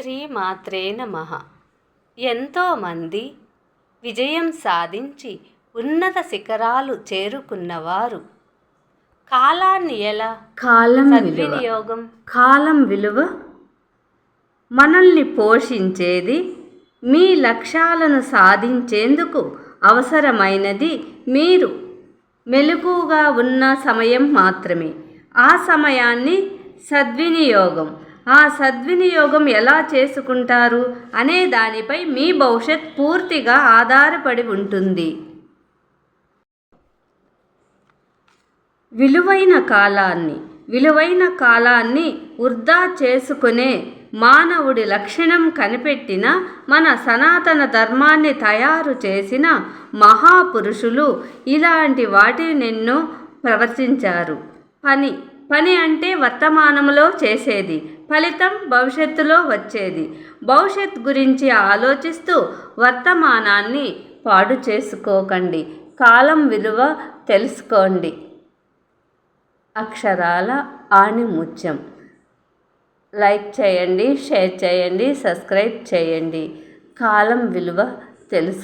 శ్రీమాత్రే నమ. ఎంతోమంది విజయం సాధించి ఉన్నత శిఖరాలు చేరుకున్నవారు. కాలాన్ని ఎలా? కాలం సద్వినియోగం. కాలం విలువ మనల్ని పోషించేది మీ లక్ష్యాలను సాధించేందుకు అవసరమైనది మీరు. మెలకుగా ఉన్న సమయం మాత్రమే. ఆ సమయాన్ని సద్వినియోగం. ఆ సద్వినియోగం ఎలా చేసుకుంటారు అనే దానిపై మీ భవిష్యత్ పూర్తిగా ఆధారపడి ఉంటుంది. విలువైన కాలాన్ని విలువైన కాలాన్ని వృధా చేసుకునే మానవుడి లక్షణం కనిపెట్టిన మన సనాతన ధర్మాన్ని తయారు చేసిన మహాపురుషులు ఇలాంటి వాటినెన్నో ప్రవర్తించారు పని పని అంటే వర్తమానంలో చేసేది ఫలితం భవిష్యత్తులో వచ్చేది. భవిష్యత్ గురించి ఆలోచిస్తూ వర్తమానాన్ని పాడు చేసుకోకండి. కాలం విలువ తెలుసుకోండి. అక్షరాల ఆణిముత్యం. లైక్ చేయండి షేర్ చేయండి సబ్స్క్రైబ్ చేయండి. కాలం విలువ తెలుసు